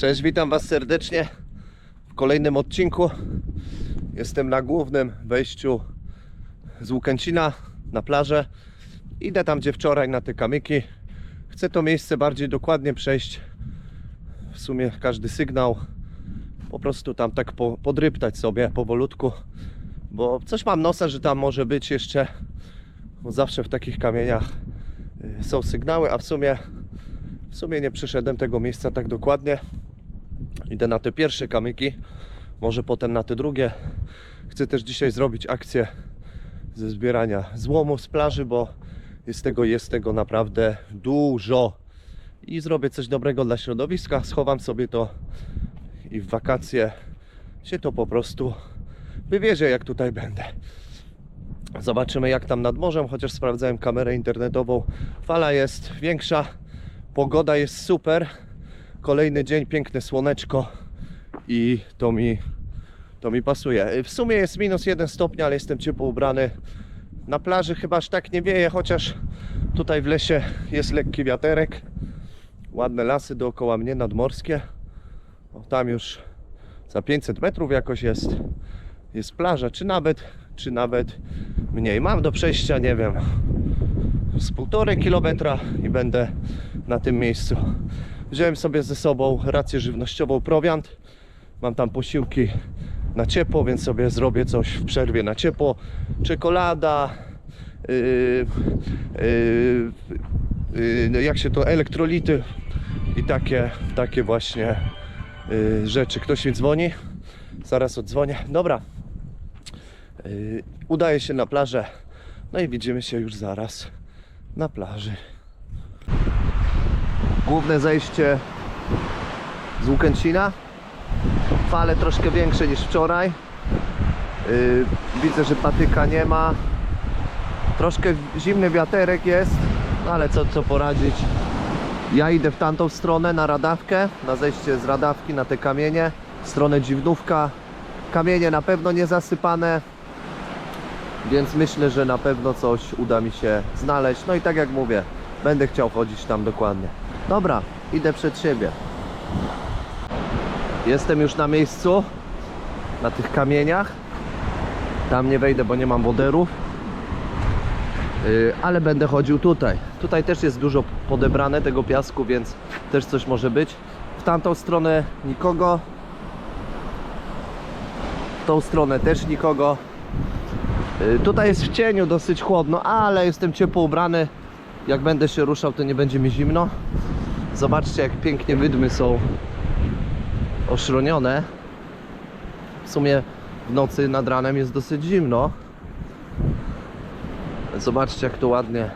Cześć, witam Was serdecznie w kolejnym odcinku. Jestem na głównym wejściu z Łukęcina na plażę. Idę tam, gdzie wczoraj na te kamyki. Chcę to miejsce bardziej dokładnie przejść. W sumie każdy sygnał. Po prostu tam tak po, podryptać sobie powolutku. Bo coś mam nosa, że tam może być jeszcze. Bo zawsze w takich kamieniach y, są sygnały, a w sumie w sumie nie przeszedłem tego miejsca tak dokładnie. Idę na te pierwsze kamyki, może potem na te drugie. Chcę też dzisiaj zrobić akcję ze zbierania złomu z plaży, bo jest tego, jest tego naprawdę dużo. I zrobię coś dobrego dla środowiska. Schowam sobie to i w wakacje się to po prostu wywiezie, jak tutaj będę. Zobaczymy jak tam nad morzem, chociaż sprawdzałem kamerę internetową. Fala jest większa, pogoda jest super. Kolejny dzień, piękne słoneczko i to mi, to mi pasuje. W sumie jest minus jeden stopień, ale jestem ciepło ubrany. Na plaży chyba aż tak nie wieje, chociaż tutaj w lesie jest lekki wiaterek. Ładne lasy dookoła mnie, nadmorskie. O, tam już za 500 metrów jakoś jest, jest plaża, czy nawet, czy nawet mniej. Mam do przejścia, nie wiem, z półtorej kilometra i będę na tym miejscu. Wziąłem sobie ze sobą rację żywnościową, prowiant. Mam tam posiłki na ciepło, więc sobie zrobię coś w przerwie na ciepło. Czekolada, yy, yy, yy, jak się to, elektrolity i takie, takie właśnie yy, rzeczy. Ktoś mi dzwoni? Zaraz odzwonię. Dobra. Yy, udaję się na plażę. No i widzimy się już zaraz na plaży. Główne zejście z Łukęcina. Fale troszkę większe niż wczoraj. Yy, widzę, że patyka nie ma. Troszkę zimny wiaterek jest, no ale co, co poradzić. Ja idę w tamtą stronę na radawkę, na zejście z radawki na te kamienie, w stronę dziwnówka. Kamienie na pewno nie zasypane, więc myślę, że na pewno coś uda mi się znaleźć. No i tak jak mówię, będę chciał chodzić tam dokładnie. Dobra, idę przed siebie. Jestem już na miejscu, na tych kamieniach. Tam nie wejdę, bo nie mam woderów. Yy, ale będę chodził tutaj. Tutaj też jest dużo podebrane tego piasku, więc też coś może być. W tamtą stronę nikogo. W tą stronę też nikogo. Yy, Tutaj jest w cieniu dosyć chłodno, ale jestem ciepło ubrany. Jak będę się ruszał, to nie będzie mi zimno. Zobaczcie, jak pięknie wydmy są oszronione. W sumie w nocy nad ranem jest dosyć zimno. Zobaczcie, jak to ładnie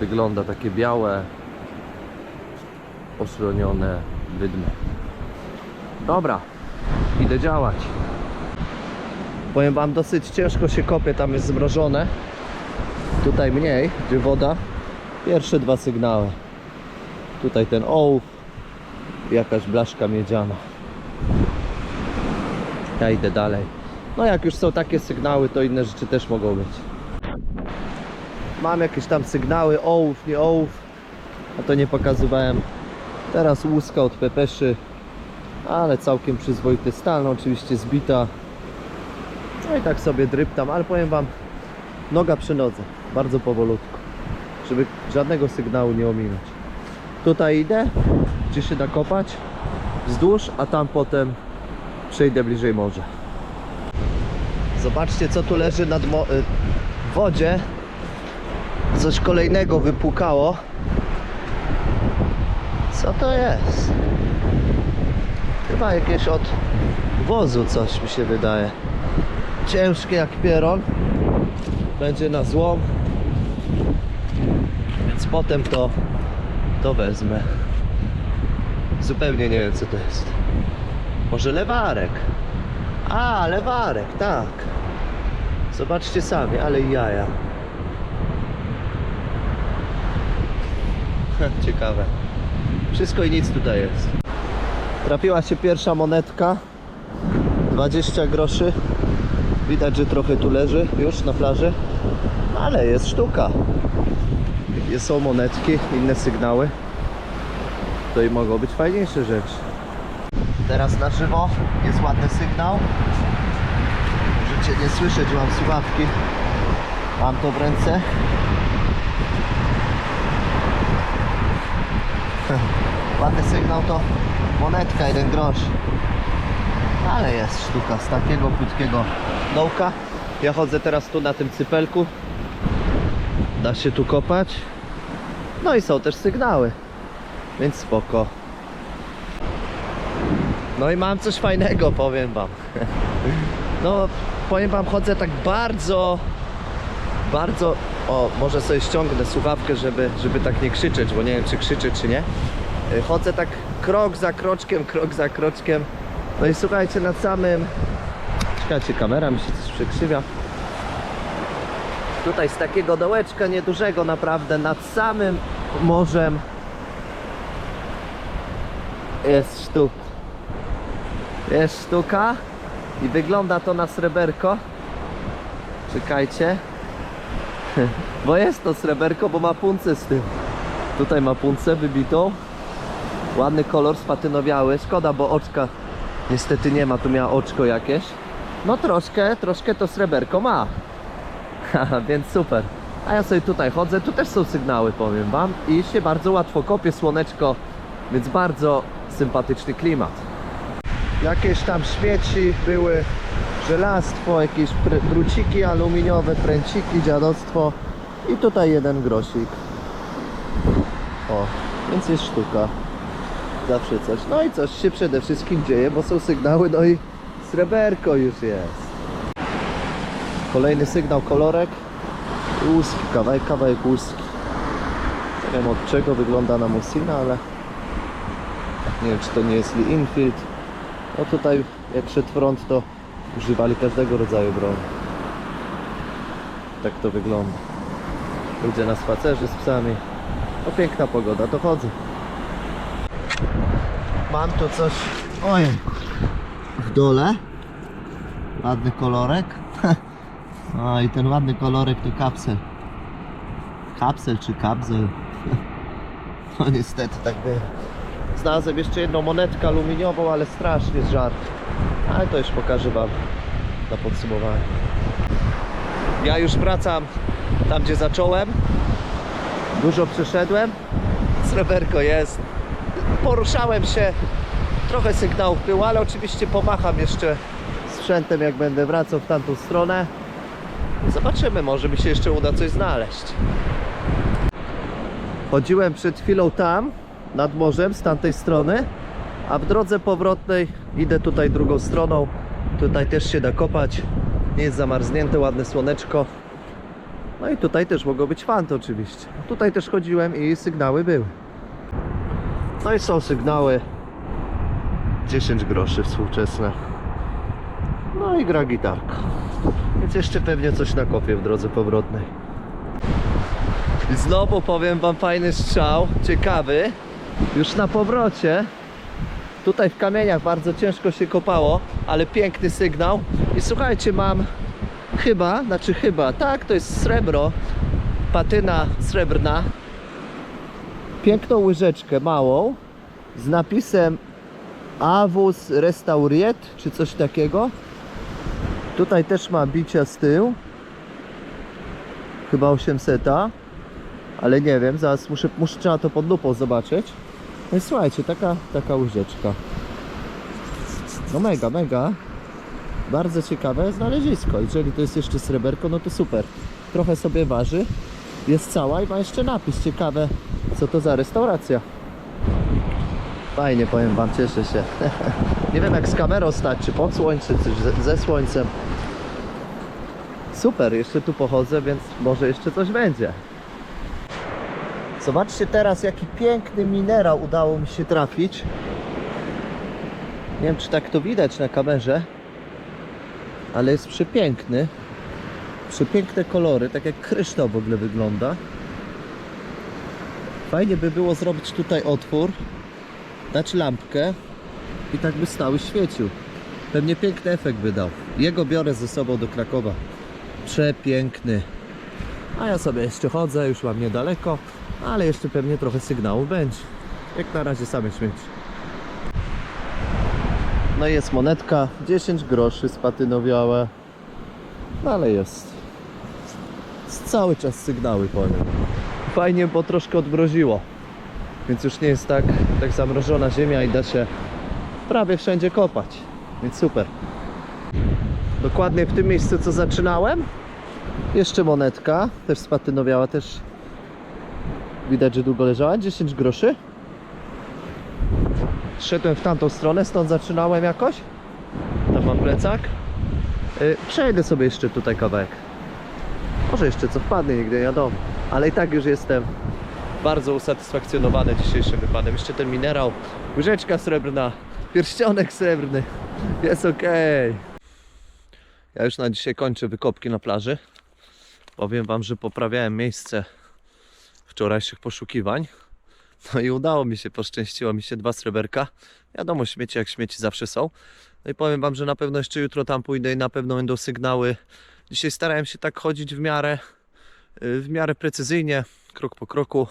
wygląda. Takie białe, oszronione wydmy. Dobra, idę działać. Powiem wam, dosyć ciężko się kopie, tam jest zmrożone. Tutaj mniej, gdzie woda. Pierwsze dwa sygnały. Tutaj ten ołów, jakaś blaszka miedziana. Ja idę dalej. No jak już są takie sygnały, to inne rzeczy też mogą być. Mam jakieś tam sygnały, ołów, nie ołów. A to nie pokazywałem. Teraz łuska od pepeszy, ale całkiem przyzwoity stan, no oczywiście zbita. No i tak sobie dryptam, ale powiem wam, noga przy nodze, bardzo powolutku, żeby żadnego sygnału nie ominąć. Tutaj idę, gdzie się da kopać, wzdłuż, a tam potem przejdę bliżej morza. Zobaczcie co tu leży nad y, wodzie. Coś kolejnego wypukało. Co to jest? Chyba jakieś od wozu coś mi się wydaje. Ciężkie jak pieron. Będzie na złom. Więc potem to, to wezmę. Zupełnie nie wiem co to jest. Może lewarek. A, lewarek, tak. Zobaczcie sami, ale jaja. Ciekawe. Wszystko i nic tutaj jest. Trafiła się pierwsza monetka. 20 groszy. Widać, że trochę tu leży już na plaży. Ale jest sztuka. Są monetki, inne sygnały. To i mogą być fajniejsze rzeczy. Teraz na żywo jest ładny sygnał. Możecie nie słyszeć, mam słuchawki. Mam to w ręce. Ładny sygnał to monetka, jeden grosz. Ale jest sztuka z takiego krótkiego dołka. Ja chodzę teraz tu na tym cypelku. Da się tu kopać. No i są też sygnały. Więc spoko. No i mam coś fajnego, powiem wam. No, powiem wam, chodzę tak bardzo, bardzo... O, może sobie ściągnę słuchawkę, żeby, żeby tak nie krzyczeć, bo nie wiem, czy krzyczę, czy nie. Y, Chodzę tak krok za kroczkiem, krok za kroczkiem. No i słuchajcie, nad samym... Czekajcie, kamera mi się coś przekrzywia. Tutaj z takiego dołeczka niedużego naprawdę, nad samym morzem jest sztuka. Jest sztuka i wygląda to na sreberko. Czekajcie. Bo jest to sreberko, bo ma puncę z tym. Tutaj ma puncę wybitą. Ładny kolor spatynowiały. Szkoda, bo oczka niestety nie ma. Tu miała oczko jakieś. No troszkę, troszkę to sreberko ma. Więc super. A ja sobie tutaj chodzę. Tu też są sygnały, powiem wam. I się bardzo łatwo kopie słoneczko. Więc bardzo sympatyczny klimat. Jakieś tam śmieci były, żelastwo, jakieś druciki aluminiowe, pręciki, dziadostwo i tutaj jeden grosik. O, więc jest sztuka. Zawsze coś. No i coś się przede wszystkim dzieje, bo są sygnały, no i sreberko już jest. Kolejny sygnał, kolorek. Łuski, kawałek, kawałek łuski. Nie wiem od czego wygląda na Musina, ale nie wiem czy to nie jest Lee Infield. No tutaj jak szedł front to używali każdego rodzaju broni. Tak to wygląda. Ludzie na spacerze z psami. No piękna pogoda, to chodzę. Mam tu coś. Ojej. W dole. Ładny kolorek. No i ten ładny kolorek to kapsel. Kapsel czy kapsel? No niestety tak było. Znalazłem jeszcze jedną monetkę aluminiową, ale strasznie z żart. Ale to już pokażę Wam na podsumowanie. Ja już wracam tam, gdzie zacząłem. Dużo przeszedłem. Sreberko jest. Poruszałem się. Trochę sygnałów było, ale oczywiście pomacham jeszcze sprzętem, jak będę wracał w tamtą stronę. Zobaczymy, może mi się jeszcze uda coś znaleźć. Chodziłem przed chwilą tam, nad morzem, z tamtej strony, a w drodze powrotnej idę tutaj drugą stroną. Tutaj też się da kopać. Nie jest zamarznięte, ładne słoneczko. No i tutaj też mogą być fanty oczywiście. Tutaj też chodziłem i sygnały były. No i są sygnały 10 groszy współczesne. No i gra gitarka. Więc jeszcze pewnie coś nakopię w drodze powrotnej. I znowu powiem wam fajny strzał, ciekawy. Już na powrocie. Tutaj w kamieniach bardzo ciężko się kopało, ale piękny sygnał. I słuchajcie, mam chyba, znaczy chyba, tak, to jest srebro, patyna srebrna. Piękną łyżeczkę małą z napisem Avus Restauriet, czy coś takiego. Tutaj też ma bicia z tyłu. Chyba 800, ale nie wiem, zaraz muszę, muszę trzeba to pod lupą zobaczyć. No i słuchajcie, taka, taka łyżeczka. No mega, mega. Bardzo ciekawe znalezisko. Jeżeli to jest jeszcze sreberko, no to super. Trochę sobie waży. Jest cała i ma jeszcze napis. Ciekawe, co to za restauracja. Fajnie, powiem wam, cieszę się. nie wiem jak z kamerą stać, czy pod słońcem, czy ze słońcem. Super, jeszcze tu pochodzę, więc może jeszcze coś będzie. Zobaczcie teraz, jaki piękny minerał udało mi się trafić. Nie wiem, czy tak to widać na kamerze, ale jest przepiękny. Przepiękne kolory, tak jak kryształ w ogóle wygląda. Fajnie by było zrobić tutaj otwór, dać lampkę i tak by stały świecił. Pewnie piękny efekt by dał. Jego biorę ze sobą do Krakowa. Przepiękny. A ja sobie jeszcze chodzę, już mam niedaleko, ale jeszcze pewnie trochę sygnałów będzie. Jak na razie same śmieci. No i jest monetka, 10 groszy spatynowiałe. No ale jest. Cały czas sygnały powiem. Fajnie, bo troszkę odmroziło. Więc już nie jest tak, tak zamrożona ziemia i da się prawie wszędzie kopać. Więc super. Dokładnie w tym miejscu co zaczynałem. Jeszcze monetka, też spatynowiała, też widać, że długo leżała. 10 groszy. Szedłem w tamtą stronę, stąd zaczynałem jakoś. Tam mam plecak. Yy, Przejdę sobie jeszcze tutaj kawałek. Może jeszcze co wpadnie, nigdy wiadomo. Ale i tak już jestem bardzo usatysfakcjonowany dzisiejszym wypadem. Jeszcze ten minerał, łyżeczka srebrna, pierścionek srebrny. Jest ok. Ja już na dzisiaj kończę wykopki na plaży. Powiem Wam, że poprawiałem miejsce wczorajszych poszukiwań. No i udało mi się, poszczęściło mi się dwa sreberka. Wiadomo, śmieci jak śmieci zawsze są. No i powiem Wam, że na pewno jeszcze jutro tam pójdę i na pewno będą sygnały. Dzisiaj starałem się tak chodzić w miarę, y, w miarę precyzyjnie, krok po kroku.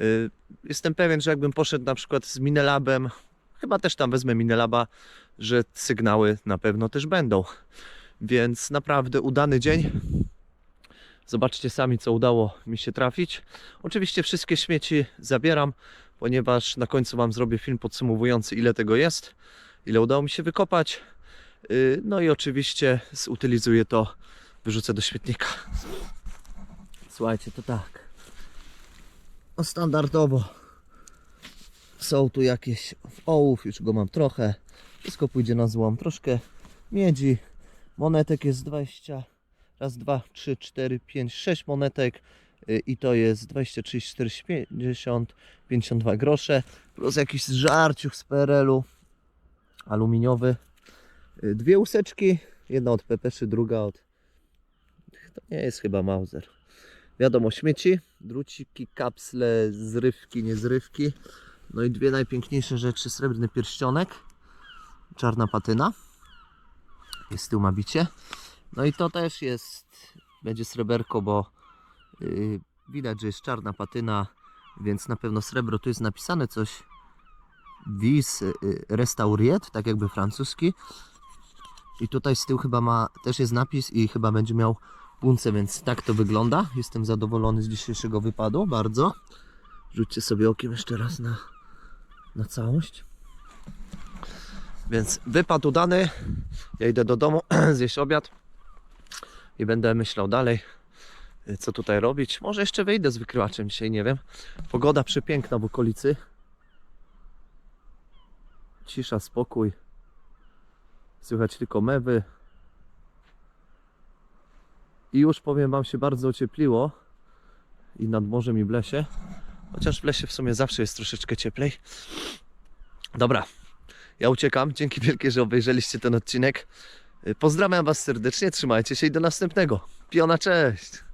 Y, Jestem pewien, że jakbym poszedł na przykład z Minelabem, chyba też tam wezmę Minelaba, że sygnały na pewno też będą. Więc naprawdę udany dzień. Zobaczcie sami, co udało mi się trafić. Oczywiście wszystkie śmieci zabieram, ponieważ na końcu Wam zrobię film podsumowujący, ile tego jest, ile udało mi się wykopać. Yy, No i oczywiście zutylizuję to, wyrzucę do śmietnika. Słuchajcie, to tak. No standardowo są tu jakieś ołów, już go mam trochę. Wszystko pójdzie na złom. Troszkę miedzi. Monetek jest 20. Raz, dwa, trzy, cztery, pięć, sześć monetek. Y, I to jest 20, 30, 40, 50, 52 grosze. Plus jakiś żarciuch z PRL-u. Aluminiowy. Y, Dwie łuseczki. Jedna od Pepeszy, druga od... To nie jest chyba Mauser. Wiadomo, śmieci, druciki, kapsle, zrywki, niezrywki. No i dwie najpiękniejsze rzeczy. Srebrny pierścionek. Czarna patyna. Jest z tyłu ma bicie. No i to też jest, będzie sreberko, bo yy, widać, że jest czarna patyna, więc na pewno srebro. Tu jest napisane coś Vis yy, Restauriet, tak jakby francuski. I tutaj z tyłu chyba ma, też jest napis i chyba będzie miał punce, więc tak to wygląda. Jestem zadowolony z dzisiejszego wypadu, bardzo. Rzućcie sobie okiem jeszcze raz na, na całość. Więc wypad udany. Ja idę do domu zjeść obiad i będę myślał dalej, y, co tutaj robić. Może jeszcze wyjdę z wykrywaczem dzisiaj, nie wiem. Pogoda przepiękna w okolicy. Cisza, spokój. Słychać tylko mewy. I już powiem Wam się bardzo ociepliło. I nad morzem i w lesie. Chociaż w lesie w sumie zawsze jest troszeczkę cieplej. Dobra, ja uciekam. Dzięki wielkie, że obejrzeliście ten odcinek. Pozdrawiam Was serdecznie, trzymajcie się i do następnego. Piona, cześć!